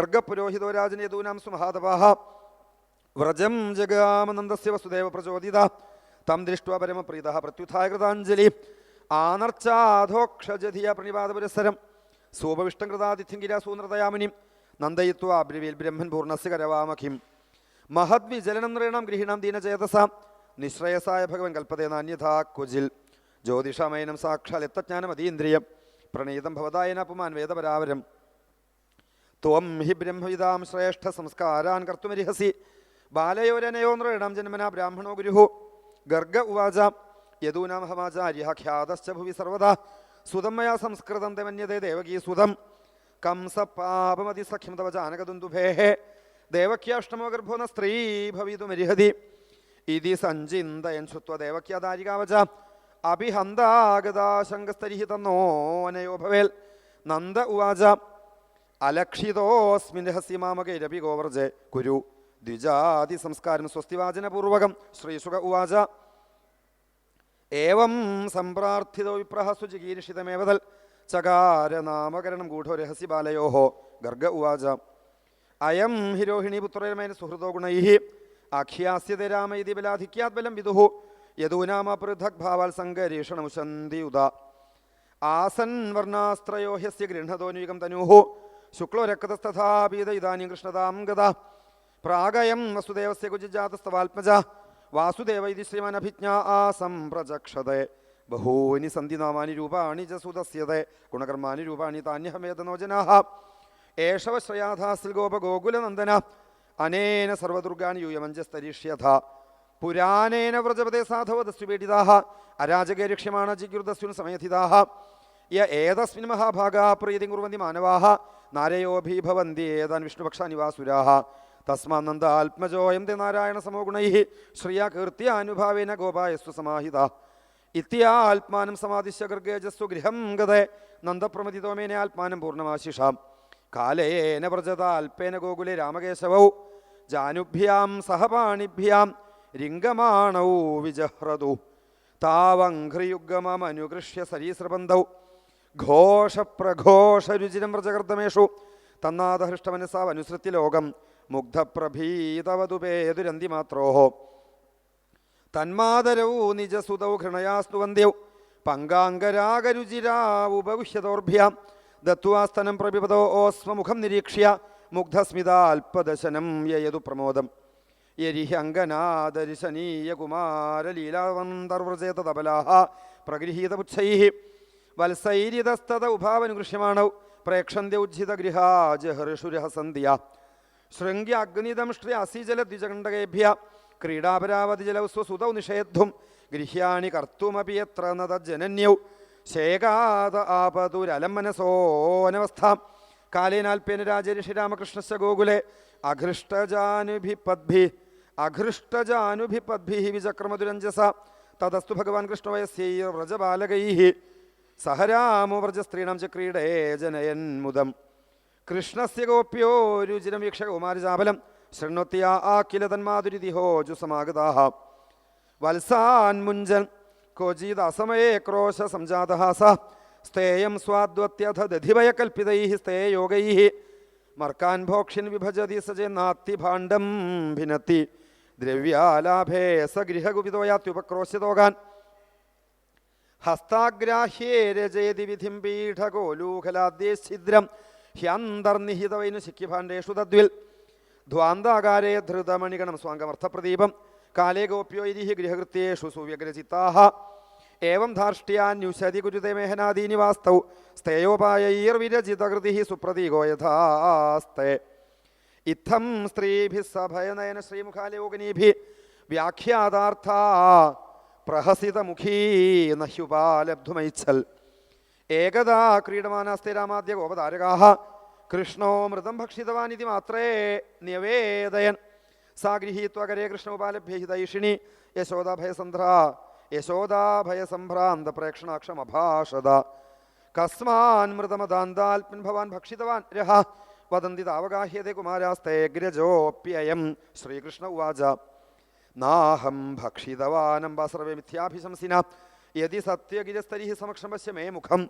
ഗർഗപുരോഹിതോ രാജൻ യദൂനാം സുമഹാതവാഹ. വ്രജം ജഗാമനന്ദസ്യ വസുദേവ പ്രചോദിത. തം ദൃഷ്ട പരമപ്രീത പ്രത്യുത്ഥായ കൃതാഞ്ജലി. ആനർച്ചാധോക്ഷജധിയ പ്രണിപാതപുരസ്സരം സൂപവിഷ്ടം കൃതാതിഥ്യം ഗിരാ സൂനൃതയാമിനിം. നന്ദയിത്വാ ബ്രവീൽ ബ്രഹ്മൻ പൂർണസ് കരവാമഖിം മഹദ്വിജലനം നൃണം ഗൃഹീണം ദീനചേതസ. നിശ്രയസായ ഭഗവൻ കൽപ്പതേ നാന്യഥാ കുജിൽ. ജ്യോതിഷമയനം സാക്ഷാൽ എത്തജ്ഞാനം അതീന്ദ്രിയം പ്രണീതം ഭവതായന പുമാൻ വേദപരാവരം. ത്വം ഹി ബ്രഹ്മവിതാം ശ്രേഷ്ഠ സംസ്കാരാൻ കർത്തുമരിഹസി ബാലയോരനയോ നൃണം ജന്മന ബ്രാഹ്മണോ ഗുരുഹു. ഗർഗ ഉവാച യദൂനാമഹമാചാര്യ ഖ്യാതശ്ച ഭുവി സർവദാ. സുതം മയാ സംസ്കൃതം തമന്യതേ ദേവകീ സുതം. കംസ പാപമതി സഖ്യം തവ ജാനകദുന്ദുഭേः ദേവക്യാഷ്ടമോ ഗർഭോ ന സ്ത്രീ ഭവിതുമരിഹതി ഇതി സഞ്ചിന്തയൻ ശ്രുത്വ ദേവക്യാദാരികാവച അഭിഹന്താഗതാശങ്കസ്തരിഹി തന്നോ അനയോ ഭവേൽ. നന്ദ ഉവാച അലക്ഷിതോസ്മിൻ രഹസ്യമാമകൈരപി ഗോവർജെ കുരു ദ്വിജാതി സംസ്കാരം സ്വസ്തിവാചനപൂർവകം ശ്രീസുഖ ഉവാച. ഏവം സമ്പ്രാർത്ഥിതോ വിപ്രഹ സുചികീർഷിതമേവതൽ ചകാര നാമകരണം ഗൂഢോ രഹസ്യ ബാലയോ ഗർഗ ഉവാച. അയം ഹിരോഹിണി പുത്രരമേന സുഹൃതോ ഗുണൈ അഖ്യാസ്യത രാമ ഇതി ബലാധിക്യാത് ബലം വിദുഹു യദൂനാമ പൃഥക് ഭാവാൽ ഉദാ. ആസൻ വർണാസ്ത്രയോ ഹ്യസ്യ ഗൃഹതോനുയുഗം തനൂഹു ശുക്ലോ രക്തസ്ഥഥാപീത ഇതാനും കൃഷ്ണതാം ഗത പ്രാഗയം വസുദേവസ്യ കുജിജാതസ്തവാത്മജ. വാസുദേവ ഇതി ശ്രീമനഭിജ്ഞ ആസം പ്രചക്ഷതേ ബഹൂനി സന്ധി നാമാനി രൂപാണി ച സുതസ്യതേ. ഗുണകർമാനി രൂപാണി താന്യഹമേതനോ ജനാഹ. ഏഷവ ശ്രയാഥാസിൽ ഗോപ ഗോകുലനന്ദന. അനേന സർവദുർഗാണി യൂയമഞ്ജസ്തരീഷ്യഥ പുരാനേന വ്രജപദേ സാധവദസ്യുപീഡിതാः അരാജകേ രക്ഷ്യമാണ ജിഗൃതസ്യുൻ സമയഥിതാः യ ഏതസ്മിൻ മഹാഭാഗാ പ്രീതിം കുറുവന്തി മാനവാः നാരയോഭി ഭവന്തി ഏതാൻ വിഷ്ണുപക്ഷാനിവാസുരാഹ. തസ്മാനന്ദ ആത്മജോയം തേ നാരായണ സമോ ഗുണൈ. ശ്രീയാ കീർത്തി അനുഭാവേന ഗോപായസ്തു സമാഹിത. ഇത്യാത്മാനം സമാദിശ്യ ഗർഗേജസ്വ ഗൃഹം ഗതേ. നന്ദപ്രമതിതോമേന ആത്മാനം പൂർണമാശിഷാം. കാലേന വ്രജത അൽപേന ഗോകുലെ രാമകേശവൗ. ജാനുഭ്യാം സഹപാണിഭ്യാം രിംഗമാണൗ വിജഹ്രതു താവംഘ്രിയുഗമനുഗൃഷ്യ സരീസൃബന്ധൗ. ഘോഷപ്രഘോഷരുചിരം വ്രജകർദ്ദമേഷു തന്നാദഹൃഷ്ടമനസാവനുസൃത്യ ലോകം മുഗ്ധപ്രഭീതവതുപേതുരന്തിമാത്രോഹോ തന്മാതരൗ നിജസുതൗ ഘൃണയാസ്തുവന്ധ്യൗ പങ്കാംഗരാഗരുചിരാവുപഗുഹ്യതോർഭ്യാം ദത്വാസ്തനം പ്രഭിപതോ ഓസ്മമുഖം നിരീക്ഷ്യ. മുഗ്ധസ്മിതാൽപദശനം യയതു പ്രമോദം. യരിഹി അങ്കനാദർശനീയ കുമാരലീലാവന്തർവ്രജേത തബലാഹ പ്രഗൃഹീതപുച്ഛൈः വത്സൈരിതസ്തത ഉഭാവനുഗൃഹ്യമാണൗ അസിജല ദ്വിജകണ്ഠകേഭ്യ ക്രീഡാപരാവതിജലൗ സ്വസുത നിഷേദ്ധും ഗൃഹ്യാണി കർത്തുമപി എത്ര നത ജനന്യൗ. ശേകാത ആപതുരലമനസോനവസ്ഥ കാലേനാൽപേന രാജഋഷി രാമകൃഷ്ണസ്യ ഗോകുലെ. അഘൃഷ്ടജാനുഭി പദ്ഭി വിചക്രമധുരഞ്ജസ തതസ്തു ഭഗവാൻ കൃഷ്ണവയസ്യൈ വ്രജബാലകൈः സഹ സ്ത്രീണം വ്രജസ്ത്രീണം ച ക്രീഡേ ജനയൻ മുദം. കൃഷ്ണസ്യ ഗോപ്യോ രുചിരം വീക്ഷ കൗമാരജാബലം ശൃണോത്യ ആക്കില തന്മാതുരിതിഹോജു സമാഗതാഹ വത്സാൻ മുഞ്ചൻ ക്വചിത് അസമയേ ക്രോശ സംജാതഹാസ സ. സ്തേയം സ്വാദ്വത്യഥ ദധിവയകൽപ്പിതൈः സ്തേയോഗൈ മർക്കാൻ ഭോക്ഷിൻ വിഭജതി സചേന്നാത്തി ഭാണ്ഡം ഭിനത്തി. ദ്രവ്യാലാഭേ സ ഗൃഹകുപിതോയാത്യുപക്രോശ്യതോകാൻ ഹസ്താഗ്രാഹ്യേ രചയതി വിധിം പീഠകോലൂഖലാദ്യേ ഛിദ്രം ഹ്യന്തർനിഹിതവൈനു ശിഖ്യഭാണ്ഡേഷു തദ്വിൽ. ധ്വാന്താകാരേ ധൃതമണിഗണം സ്വാംഗമർത്ഥപ്രദീപം. കാലേ ഗോപ്യോ ഇരിഹി ഗൃഹകൃത്യേഷു സുവ്യഗ്രചിത്താഹ. ഏവം ധാർഷ്ട്യാന്യുശതി കുരുതേ മേഹനാദീനി വാസ്തൗ സ്തേയോപായൈർവിരചിതകൃതി സുപ്രതീകോ യഥാസ്തേ. ഇത്തം സ്ത്രീഭിസ്സഭയനയന ശ്രീമുഖാലോകനീഭി വ്യാഖ്യാതാർത്ഥ പ്രഹസിതമുഖീ നഹ്യുപാലബ്ധുമൈച്ഛൽ ഏകദാ ക്രീഡമാനാസ്തേ രാമാദ്യ ഗോപതാരകാഹ. കൃഷ്ണോ മൃതം ഭക്ഷിതവാനിതി മാത്രേ ന്യവേദയൻ. സാ ഗൃഹീത്വകരേ കൃഷ്ണോപാലഭ്യഹിതൈഷിണി യശോദാഭയസന്ധ്ര. യശോദാഭയസംഭ്രാന്ത പ്രേക്ഷണാക്ഷമഭാഷത. കസ്മാൻ മൃതമദാന്താൽപിൻ ഭവാൻ ഭക്ഷിതവാൻ രഹ. വദന്തി കുമാരാസ്തേ കുമാരാസ്തേഗ്രജോപ്യയം ശ്രീകൃഷ്ണ ഉവാച. നാഹം ഭക്ഷിതവാനം സർവേ മിഥ്യാഭിശംസിന യതി സത്യഗിരസ്തരിഹി സമക്ഷം പശ്യ മേ മുഖം.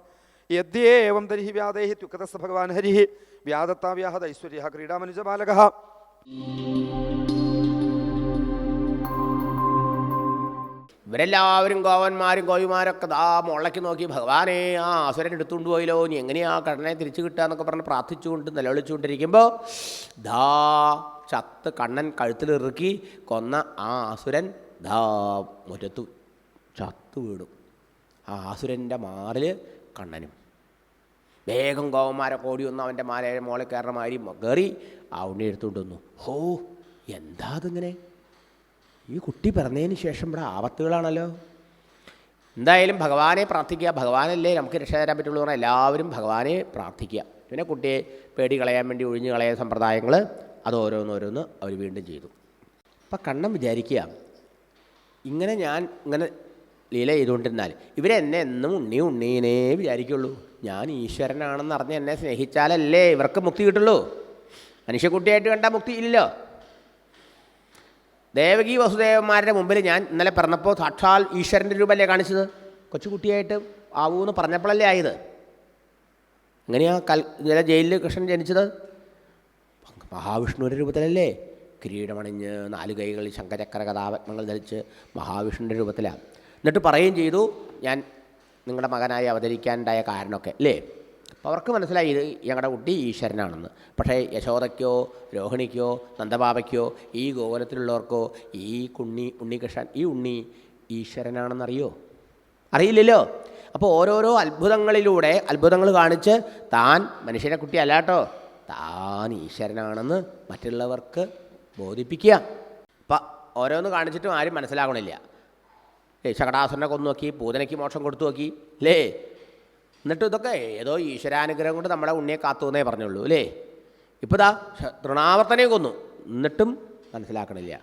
യദ്യേവം തരിഹി വ്യാദേഹി ത്യുക്കതസ്ഥ ഭഗവാൻ ഹരിഹി. വ്യാദത്താവ്യാഹത ഐശ്വര്യ ക്രീഡാമനുജ ബാലക. ഇവരെല്ലാവരും ഗോവന്മാരും ഗോവിമാരൊക്കെ ദാ മുളയ്ക്ക് നോക്കി ഭഗവാനെ ആ അസുരൻ എടുത്തുകൊണ്ട് പോയല്ലോ നീ എങ്ങനെയാ കടനെ തിരിച്ചു കിട്ടുക എന്നൊക്കെ പറഞ്ഞ് പ്രാർത്ഥിച്ചുകൊണ്ട് നിലവിളിച്ചുകൊണ്ടിരിക്കുമ്പോൾ ദാ ചത്ത് കണ്ണൻ കഴുത്തിലിറുക്കി കൊന്ന ആ അസുരൻ ധാ മുറ്റത്തു ചത്തു വീടും ആ അസുരന്റെ മാറിൽ കണ്ണനും. വേഗം ഗോവന്മാരൊക്കെ കോടി വന്ന് അവന്റെ മാല മോളെ കയറുന്ന മാതിരി കയറി ആ ഉണ്ണി എടുത്തുകൊണ്ട് വന്നു. ഹോ എന്താ അതിങ്ങനെ? ഈ കുട്ടി പിറന്നതിന് ശേഷം ഇവിടെ ആപത്തുകളാണല്ലോ. എന്തായാലും ഭഗവാനെ പ്രാർത്ഥിക്കുക. ഭഗവാനല്ലേ നമുക്ക് രക്ഷ തരാൻ പറ്റുള്ളൂ പറഞ്ഞാൽ എല്ലാവരും ഭഗവാനെ പ്രാർത്ഥിക്കുക. പിന്നെ കുട്ടിയെ പേടി കളയാൻ വേണ്ടി ഒഴിഞ്ഞു കളയാൻ സമ്പ്രദായങ്ങൾ അത് ഓരോന്നോരോന്ന് അവർ വീണ്ടും ചെയ്തു. അപ്പം കണ്ണം വിചാരിക്കുക ഇങ്ങനെ ഞാൻ ഇങ്ങനെ ലീല ചെയ്തുകൊണ്ടിരുന്നാൽ ഇവരെന്നെ എന്നും ഉണ്ണി ഉണ്ണീനേ വിചാരിക്കുള്ളൂ. ഞാൻ ഈശ്വരനാണെന്ന് അറിഞ്ഞ് എന്നെ സ്നേഹിച്ചാലല്ലേ ഇവർക്ക് മുക്തി കിട്ടുള്ളൂ? മനുഷ്യക്കുട്ടിയായിട്ട് വേണ്ട മുക്തി ഇല്ലല്ലോ. ദേവകി വസുദേവന്മാരുടെ മുമ്പിൽ ഞാൻ ഇന്നലെ പറഞ്ഞപ്പോൾ സാക്ഷാൽ ഈശ്വരന്റെ രൂപമല്ലേ കാണിച്ചത്? കൊച്ചുകുട്ടിയായിട്ട് ആവൂ എന്ന് പറഞ്ഞപ്പോഴല്ലേ ആയത്? അങ്ങനെയാ കൽ ഇന്നലെ ജയിലിൽ കൃഷ്ണൻ ജനിച്ചത്? മഹാവിഷ്ണുവിന്റെ രൂപത്തിലല്ലേ? കിരീടമണിഞ്ഞ് നാല് കൈകളിൽ ശങ്കചക്ര കഥാപത്മങ്ങൾ ധരിച്ച് മഹാവിഷ്ണുവിന്റെ രൂപത്തിലാണ് എന്നിട്ട് പറയുകയും ചെയ്തു ഞാൻ നിങ്ങളുടെ മകനായി അവതരിക്കാനുണ്ടായ കാരണമൊക്കെ അല്ലേ? അപ്പോൾ അവർക്ക് മനസ്സിലായി ഇത് ഞങ്ങളുടെ കുട്ടി ഈശ്വരനാണെന്ന്. പക്ഷേ യശോദയ്ക്കോ രോഹിണിക്കോ നന്ദബാബയ്ക്കോ ഈ ഗോകുലത്തിലുള്ളവർക്കോ ഈ കുണ്ണി ഉണ്ണികൃഷ്ണൻ ഈ ഉണ്ണി ഈശ്വരനാണെന്നറിയോ? അറിയില്ലല്ലോ? അപ്പോൾ ഓരോരോ അത്ഭുതങ്ങളിലൂടെ അത്ഭുതങ്ങൾ കാണിച്ച് താൻ മനുഷ്യനെ കുട്ടി. അല്ലാട്ടോ താൻ ഈശ്വരനാണെന്ന് മറ്റുള്ളവർക്ക് ബോധിപ്പിക്കുക. അപ്പം ഓരോന്ന് കാണിച്ചിട്ടും ആരും മനസ്സിലാകണില്ല ഏ ശകടാസുരനെ കൊന്നു നോക്കി പൂതനയ്ക്ക് മോക്ഷം കൊടുത്തു നോക്കി അല്ലേ എന്നിട്ട് ഇതൊക്കെ ഏതോ ഈശ്വരാനുഗ്രഹം കൊണ്ട് നമ്മളെ ഉണ്ണിയെ കാത്തു എന്നേ പറഞ്ഞുള്ളൂ അല്ലേ ഇപ്പോൾ ദാ തൃണാവർത്തനെ കൊന്നു. എന്നിട്ടും മനസ്സിലാക്കണില്ല.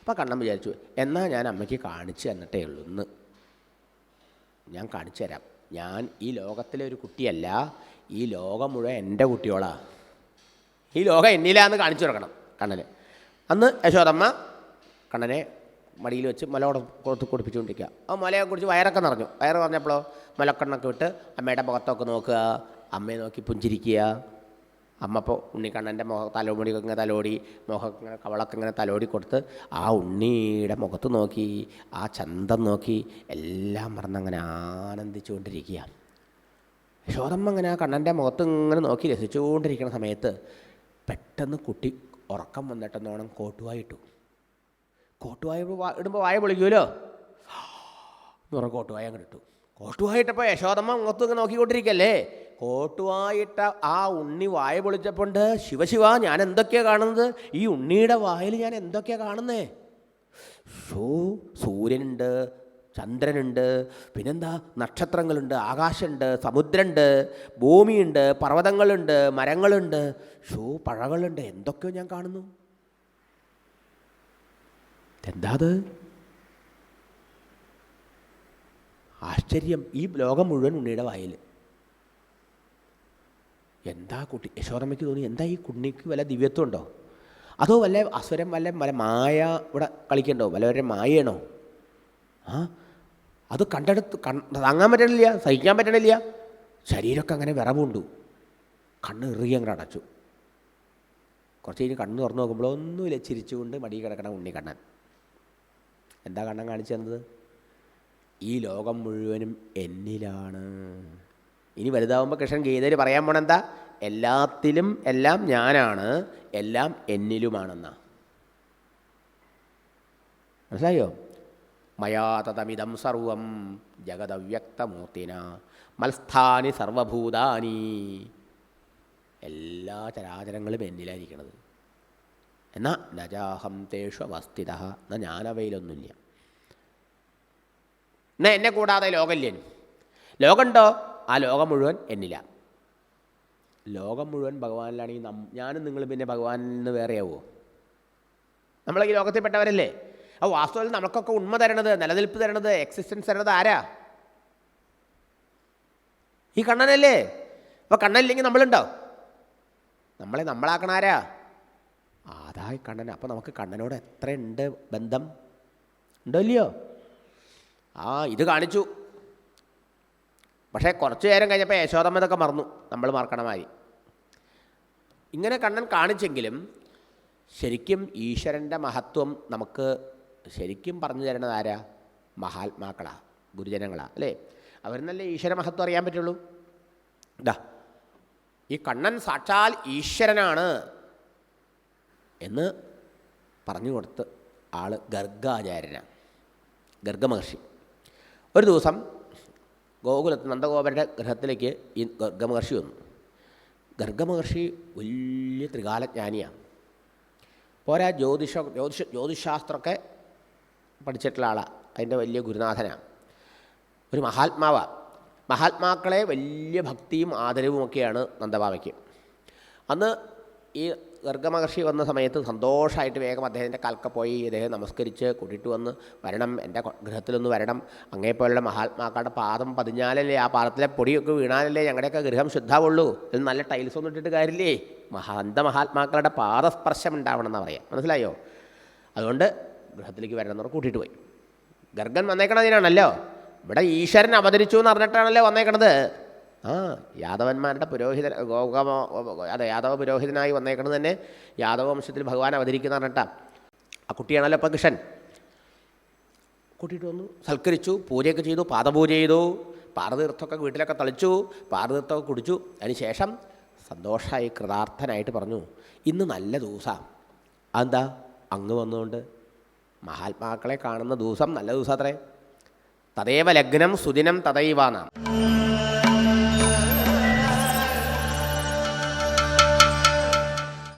അപ്പോൾ കണ്ണം വിചാരിച്ചു എന്നാൽ ഞാൻ അമ്മയ്ക്ക് കാണിച്ചു തന്നിട്ടേ ഉള്ളൂ ഇന്ന്. ഞാൻ കാണിച്ചു തരാം. ഞാൻ ഈ ലോകത്തിലെ ഒരു കുട്ടിയല്ല ഈ ലോകം മുഴുവൻ എന്റെ കുട്ടിയോളാ. ഈ ലോകം എന്നിലാന്ന് കാണിച്ചു കൊടുക്കണം കണ്ണനെ. അന്ന് യശോദമ്മ കണ്ണനെ മടിയിൽ വെച്ച് മലയോടെ കൊടുത്ത് കുടിപ്പിച്ചുകൊണ്ടിരിക്കുക. ആ മലയെ കുറിച്ച് വയറൊക്കെ നിറഞ്ഞു. വയറ് പറഞ്ഞപ്പോഴോ മലക്കണ്ണൊക്കെ വിട്ട് അമ്മയുടെ മുഖത്തൊക്കെ നോക്കുക അമ്മയെ നോക്കി പുഞ്ചിരിക്കുക. അമ്മ ഇപ്പോൾ ഉണ്ണിക്കണ്ണന്റെ മുഖ തലോടിയൊക്കെ ഇങ്ങനെ തലോടി മുഖം ഇങ്ങനെ കവളൊക്കെ ഇങ്ങനെ തലോടി കൊടുത്ത് ആ ഉണ്ണിയുടെ മുഖത്ത് നോക്കി ആ ചന്തം നോക്കി എല്ലാം മറന്നങ്ങനെ ആനന്ദിച്ചുകൊണ്ടിരിക്കുക. യശോദമ്മ അങ്ങനെ ആ കണ്ണന്റെ മുഖത്ത് ഇങ്ങനെ നോക്കി രസിച്ചുകൊണ്ടിരിക്കുന്ന സമയത്ത് പെട്ടെന്ന് കുട്ടി ഉറക്കം വന്നിട്ടെന്നോണം കോട്ടുവായിട്ടു കോട്ടുവായ ഇടുമ്പോൾ വായ പൊളിക്കുമല്ലോ എന്ന് കോട്ടുവായ അങ്ങോട്ട് ഇട്ടു. കോട്ടുവായിട്ടപ്പോൾ യശോദമ്മ മുഖത്ത് ഇങ്ങനെ നോക്കിക്കൊണ്ടിരിക്കല്ലേ? കോട്ടുവായിട്ട ആ ഉണ്ണി വായ പൊളിച്ചപ്പോണ്ട് ശിവശിവ ഞാൻ എന്തൊക്കെയാണ് കാണുന്നത്? ഈ ഉണ്ണിയുടെ വായിൽ ഞാൻ എന്തൊക്കെയാണ് കാണുന്നേ? ഷോ സൂര്യനുണ്ട് ചന്ദ്രനുണ്ട് പിന്നെന്താ നക്ഷത്രങ്ങളുണ്ട് ആകാശമുണ്ട് സമുദ്രമുണ്ട് ഭൂമിയുണ്ട് പർവതങ്ങളുണ്ട് മരങ്ങളുണ്ട്. ഷോ പഴകളുണ്ട്. എന്തൊക്കെയോ ഞാൻ കാണുന്നു. എന്താ അത്? ആശ്ചര്യം. ഈ ലോകം മുഴുവൻ ഉണ്ണിയുടെ വായിൽ. എന്താ കുട്ടി? യശോദമ്മയ്ക്ക് തോന്നി എന്താ ഈ കുണ്ണിക്ക് വല്ല ദിവ്യത്വം ഉണ്ടോ? അതോ വല്ല അസുരം വല്ല വല്ല മായ ഇവിടെ കളിക്കണ്ടോ? വല്ലവരുടെ മായയാണോ? ആ? അത് കണ്ടെടുത്ത് താങ്ങാൻ പറ്റണില്ല സഹിക്കാൻ പറ്റണില്ല. ശരീരമൊക്കെ അങ്ങനെ വിറവുണ്ടു. കണ്ണ് ഇറുകി അങ്ങനെ അടച്ചു. കുറച്ച് കഴിഞ്ഞ് കണ്ണ് തുറന്നു നോക്കുമ്പോൾ ഒന്നുമില്ല ചിരിച്ചുകൊണ്ട് മടി കിടക്കണം ഉണ്ണി കണ്ണൻ. എന്താ കണ്ണൻ കാണിച്ചു തന്നത്? ഈ ലോകം മുഴുവനും എന്നിലാണ്. ഇനി വലുതാവുമ്പോൾ കൃഷ്ണൻ ഗീതയിൽ പറയാൻ പോണെന്താ എല്ലാത്തിലും എല്ലാം ഞാനാണ് എല്ലാം എന്നിലുമാണെന്നാ. മനസ്സിലായോ? മയാ തതമിതം സർവം ജഗതവ്യക്തമൂർത്തിന മത്സ്ഥാനി സർവഭൂതാനി. എല്ലാ ചരാചരങ്ങളും എന്നിലായിരിക്കണത്. എന്നാ നജാഹം തേഷു അവസ്ഥിത. എന്നാ ഞാനവയിലൊന്നുമില്ല. എന്നാ എന്നെ കൂടാതെ ലോകമില്ല ലോകമുണ്ടോ? ആ ലോകം മുഴുവൻ എന്നില്ല. ലോകം മുഴുവൻ ഭഗവാനിലാണെങ്കിൽ ഞാനും നിങ്ങൾ പിന്നെ ഭഗവാനിൽ നിന്ന് നമ്മൾ ഈ ലോകത്തിൽപ്പെട്ടവരല്ലേ? അപ്പോൾ വാസ്തവത്തിൽ നമുക്കൊക്കെ ഉണ്മ തരണത് നിലനിൽപ്പ് തരണത് എക്സിസ്റ്റൻസ് തരണത് ആരാ? ഈ കണ്ണനല്ലേ? അപ്പോൾ കണ്ണനില്ലെങ്കിൽ നമ്മളുണ്ടോ? നമ്മളെ നമ്മളാക്കണ ആരാ? അതായി കണ്ണൻ. അപ്പോൾ നമുക്ക് കണ്ണനോട് എത്ര ഉണ്ട് ബന്ധം? ഉണ്ടോ ഇല്ലയോ? ആ ഇത് കാണിച്ചു. പക്ഷേ കുറച്ച് നേരം കഴിഞ്ഞപ്പോൾ യശോദമ്മ ഇതൊക്കെ മറന്നു. നമ്മൾ മറക്കണമായി ഇങ്ങനെ കണ്ണൻ കാണിച്ചെങ്കിലും ശരിക്കും ഈശ്വരന്റെ മഹത്വം നമുക്ക് ശരിക്കും പറഞ്ഞു തരുന്നത് ആരാ? മഹാത്മാക്കളാ ഗുരുജനങ്ങളാ അല്ലേ? അവരെന്നല്ലേ ഈശ്വര മഹത്വം അറിയാൻ പറ്റുള്ളൂ? ഇതാ ഈ കണ്ണൻ സാക്ഷാൽ ഈശ്വരനാണ് എന്ന് പറഞ്ഞു കൊടുത്ത് ആൾ ഗർഗാചാര്യനാണ് ഗർഗമഹർഷി. ഒരു ദിവസം ഗോകുലത്ത് നന്ദഗോപരുടെ ഗൃഹത്തിലേക്ക് ഈ ഗർഗമഹർഷി വന്നു. ഗർഗമഹർഷി വലിയ ത്രികാലജ്ഞാനിയാണ് പോരാ ജ്യോതിഷ ജ്യോതിഷ ജ്യോതിഷാസ്ത്രമൊക്കെ പഠിച്ചിട്ടുള്ള ആളാണ് അതിന്റെ വലിയ ഗുരുനാഥനാണ്. ഒരു മഹാത്മാവാണ് മഹാത്മാക്കളെ വലിയ ഭക്തിയും ആദരവുമൊക്കെയാണ് നന്ദബാബയ്ക്ക് അന്ന് ഈ ഗർഗമഹർഷി വന്ന സമയത്ത് സന്തോഷമായിട്ട് വേഗം അദ്ദേഹത്തിന്റെ കാൽക്ക പോയി. അദ്ദേഹം നമസ്കരിച്ച് കൂട്ടിയിട്ട് വന്ന് വരണം എന്റെ ഗൃഹത്തിലൊന്ന് വരണം. അങ്ങേപ്പോലുള്ള മഹാത്മാക്കളുടെ പാദം പതിഞ്ഞാലല്ലേ ആ പാദത്തിലെ പൊടിയൊക്കെ വീണാലല്ലേ ഞങ്ങളുടെയൊക്കെ ഗൃഹം ശുദ്ധാവുള്ളൂ. ഇത് നല്ല ടൈൽസ് ഒന്നും ഇട്ടിട്ട് കാര്യമില്ലേ? മഹാന്ത മഹാത്മാക്കളുടെ പാദസ്പർശം ഉണ്ടാവണം എന്നാണ് പറയാം. മനസ്സിലായോ? അതുകൊണ്ട് ഗൃഹത്തിലേക്ക് വരണം എന്ന് കൂട്ടിയിട്ട് പോയി. ഗർഗൻ വന്നേക്കണതിനാണല്ലോ ഇവിടെ ഈശ്വരൻ അവതരിച്ചു എന്ന് പറഞ്ഞിട്ടാണല്ലോ വന്നേക്കണത്. ആ യാദവന്മാരുടെ പുരോഹിതൻ ഗോകമോ അതെ യാദവ പുരോഹിതനായി വന്നേക്കണത് തന്നെ യാദവ വംശത്തിൽ ഭഗവാൻ അവതരിക്കുന്ന പറഞ്ഞിട്ടാ. ആ കുട്ടിയാണല്ലോ ഇപ്പം കൃഷ്ണൻ. കൂട്ടിയിട്ട് വന്നു. സൽക്കരിച്ചു പൂജയൊക്കെ ചെയ്തു പാദപൂജ ചെയ്തു. പാറതീർത്ഥമൊക്കെ വീട്ടിലൊക്കെ തളിച്ചു പാറതീർത്ഥമൊക്കെ കുടിച്ചു. അതിനുശേഷം സന്തോഷമായി കൃതാർത്ഥനായിട്ട് പറഞ്ഞു ഇന്ന് നല്ല ദിവസമാണ് അതെന്താ? അങ്ങ് വന്നുകൊണ്ട് മഹാത്മാക്കളെ കാണുന്ന ദിവസം നല്ല ദിവസം അത്രേ. തദൈവ ലഗ്നം സുദിനം തദൈവ എന്നാണ്